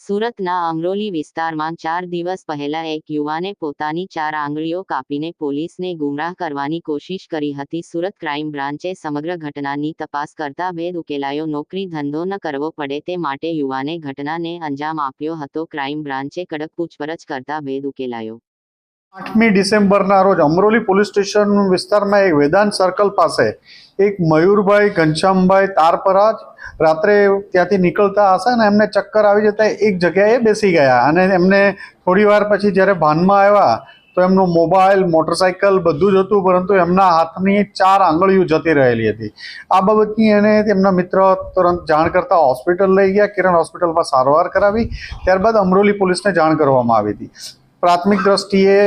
સુરતના અંગરોલી વિસ્તારમાં ચાર દિવસ પહેલા એક યુવાને પોતાની ચાર આંગળીઓ કાપીને પોલીસને ગુમરાહ કરવાની કોશિશ કરી હતી. સુરત ક્રાઇમ બ્રાન્ચે સમગ્ર ઘટનાની તપાસ કરતા ભેદ ઉકેલાયો. નોકરી ધંધો ન કરવો પડે તે માટે યુવાને ઘટનાને અંજામ આપ્યો હતો. ક્રાઇમ બ્રાન્ચે કડક પૂછપરછ કરતા ભેદ ઉકેલાયો. આઠમી ડિસેમ્બરના રોજ અમરોલી પોલીસ સ્ટેશન વિસ્તારમાં એક વેદાંત સર્કલ પાસે એક મયુરભાઈ ઘનશ્યામભાઈ તારપરા રાત્રે ત્યાંથી નીકળતા હશે ને એમને ચક્કર આવી જતા એક જગ્યાએ બેસી ગયા. અને એમને થોડી વાર પછી જ્યારે ભાનમાં આવ્યા, તો એમનો મોબાઈલ મોટરસાઇકલ બધું જ હતું, પરંતુ એમના હાથની ચાર આંગળીઓ જતી રહેલી હતી. આ બાબતની એને તેમના મિત્ર તુરંત જાણ કરતા હોસ્પિટલ લઈ ગયા. કિરણ હોસ્પિટલમાં સારવાર કરાવી. ત્યારબાદ અમરોલી પોલીસને જાણ કરવામાં આવી હતી. પ્રાથમિક દ્રષ્ટિએ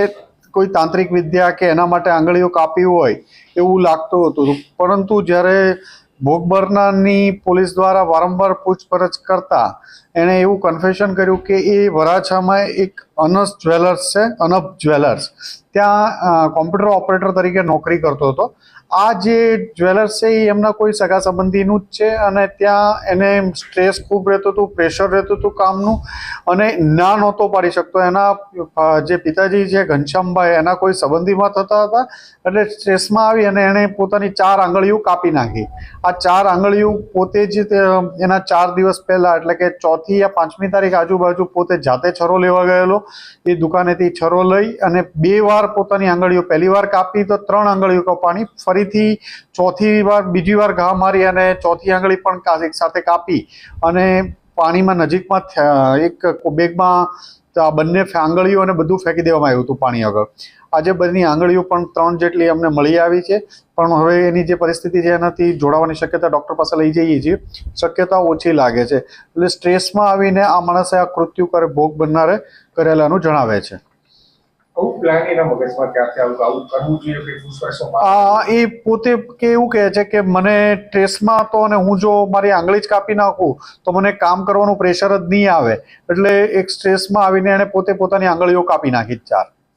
કોઈ તાંત્રિક વિદ્યા કે એના માટે આંગળીઓ કાપી હોય એવું લાગતું હતું. પરંતુ જ્યારે ભોગબરનાની પોલીસ દ્વારા વારંવાર પૂછપરછ કરતા એણે એવું કન્ફેશન કર્યું કે એ વરાછામાં એક અનસ જ્વેલર્સ છે, અનબ જ્વેલર્સ. ત્યાં કોમ્પ્યુટર ઓપરેટર તરીકે નોકરી કરતો હતો. આ જે જ્વેલર્સ છે, એ એમના કોઈ સગા સંબંધીનું જ છે અને ત્યાં એને સ્ટ્રેસ ખૂબ રહેતું હતું, પ્રેશર રહેતું હતું કામનું અને ના નહોતો પાડી શકતો. એના જે પિતાજી છે, ઘનશ્યામભાઈ, એના કોઈ સંબંધીમાં થતા હતા એટલે સ્ટ્રેસમાં આવી અને એણે પોતાની ચાર આંગળીઓ કાપી નાખી. આ ચાર આંગળીઓ પોતે જ એના ચાર દિવસ પહેલાં એટલે કે ચોથી યા પાંચમી તારીખ આજુબાજુ પોતે જાતે છરો લેવા ગયેલો એ દુકાનેથી છરો લઈ અને બે વાર પોતાની આંગળીઓ પહેલી વાર કાપી તો ત્રણ આંગળીઓ કપાણી ફરીથી ચોથી વાર, બીજી વાર ઘા મારી અને ચોથી આંગળી પણ સાથે કાપી અને પાણીમાં નજીકમાં એક બેગમાં આ બંને આંગળીઓ અને બધું ફેંકી દેવામાં આવ્યું હતું પાણી આગળ આજે બધી આંગળીઓ પણ ત્રણ જેટલી અમને મળી આવી છે. પણ હવે એની જે પરિસ્થિતિ છે એનાથી જોડાવાની શક્યતા ડૉક્ટર પાસે લઈ જઈએ છીએ. શક્યતા ઓછી લાગે છે. એટલે સ્ટ્રેસમાં આવીને આ માણસે આ કૃત્યુ કરે, ભોગ બનનારે કરેલાનું જણાવે છે. એ પોતે કે એવું કહે છે કે મને સ્ટ્રેસમાં હતો અને હું જો મારી આંગળી જ કાપી નાખું, તો મને કામ કરવાનું પ્રેશર જ નહીં આવે. એટલે એક સ્ટ્રેસમાં આવીને એણે પોતે પોતાની આંગળીઓ કાપી નાખી ચાર.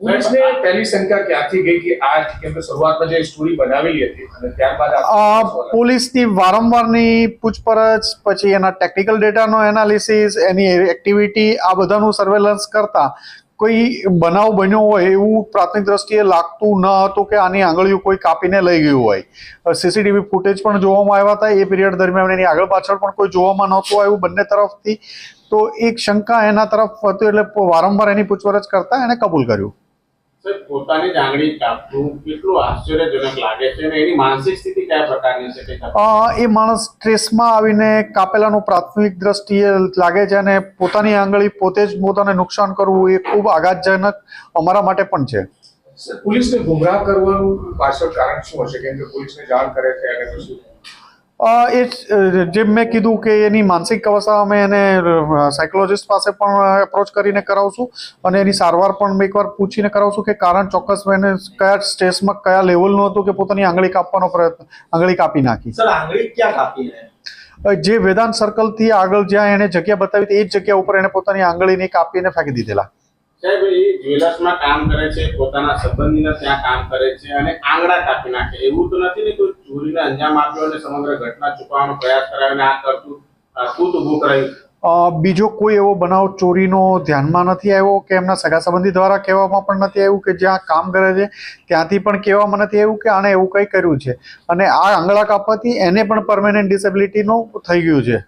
પોલીસને પહેલી શંકા ક્યાંથી ગઈ કે આ કેમ શરૂઆતમાં જે સ્ટોરી બનાવેલી હતી અને ત્યારબાદ આ આ પોલીસની વારંવારની પૂછપરછ પછી એના ટેકનિકલ ડેટાનો એનાલિસિસ એની એક્ટિવિટી આ બધાનું સર્વેલન્સ કરતા કોઈ બનાવ બન્યો હોય એવું પ્રાથમિક દ્રષ્ટિએ લાગતું ન હતું કે આની આંગળીઓ કોઈ કાપીને લઈ ગયું હોય. સીસીટીવી ફૂટેજ પણ જોવામાં આવ્યા હતા. એ પીરિયડ દરમિયાન એની આગળ પાછળ પણ કોઈ જોવામાં નહોતું આવ્યું બંને તરફથી. તો એક શંકા એના તરફ હતી એટલે વારંવાર એની પૂછપરછ કરતા એણે કબૂલ કર્યું. પોતાની આંગળી કાપવું કેટલું આશ્ચર્યજનક લાગે છે અને એની માનસિક સ્થિતિ કયા પ્રકારની છે તે તપાસ. અ, એ માણસ સ્ટ્રેસમાં આવીને કાપેલાનું પ્રાથમિક દ્રષ્ટિએ લાગે છે અને પોતાની આંગળી પોતે જ પોતાને નુકસાન કરવું એ ખૂબ આઘાતજનક અમારા માટે પણ છે સર, પોલીસને ગુમરાહ કરવાનું પાછળ કારણ શું હશે કેમ કે પોલીસને જાણ કરે છે અને પછી અ, એ જ, જેમ મેં કીધું કે એની માનસિક અવસ્થા અમે એને સાયકોલોજીસ્ટ પાસે પણ એપ્રોચ કરીને કરાવશું અને એની સારવાર પણ એકવાર પૂછીને કરાવશું કે કારણ ચોક્કસ એને કયા સ્ટેસમાં કયા લેવલનું હતું કે પોતાની આંગળી કાપવાનો પ્રયત્ન આંગળી કાપી નાખી. સર આંગળી ક્યાં કાપી જે વેદાંત સર્કલથી આગળ જ્યાં એને જગ્યા બતાવી હતી એ જ જગ્યા ઉપર એને પોતાની આંગળીને કાપીને ફેંકી દીધેલા. સાહેબ એ જ્વેલર્સમાં કામ કરે છે પોતાના સંબંધીને ત્યાં કામ કરે છે અને આંગળા કાપી નાખે એવું તો નથી ને કોઈ ચોરીને અંજામ આપ્યો અને સમગ્ર ઘટના છુપાવવાનો પ્રયાસ કરાવીને આ કરતું આ કૂત ઊભું કરાયું? બીજો કોઈ એવો બનાવ ચોરીનો ધ્યાનમાં નથી આવ્યો કે એમના સગા સંબંધી દ્વારા કહેવામાં પણ નથી આવ્યું કે જ્યાં કામ કરે છે ત્યાંથી પણ કહેવામાં નથી આવ્યું કે આણે એવું કંઈ કર્યું છે? અને આ આંગળા કાપવાથી એને પણ પરમેનન્ટ ડિસેબિલિટીનું થઈ ગયું છે.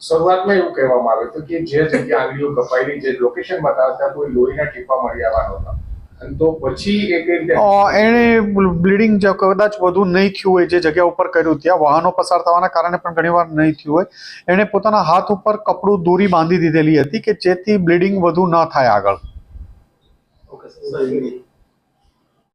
શરૂઆતમાં એવું કહેવામાં આવ્યું હતું કે જે જગ્યા આંગળીઓ કપાયેલી જે લોકેશન બતાવતા કોઈ લોહીના ટીપા મળી આવવા નહોતા અને તો પછી એણે બ્લીડિંગ કદાચ વધુ નહીં થયું હોય જે જગ્યા ઉપર કર્યું ત્યાં વાહનો પસાર થવાના કારણે પણ ઘણીવાર નહીં થયું હોય. એણે પોતાના હાથ ઉપર કપડું દોરી બાંધી દીધેલી હતી કે જેથી બ્લીડિંગ વધુ ન થાય આગળ. Okay sir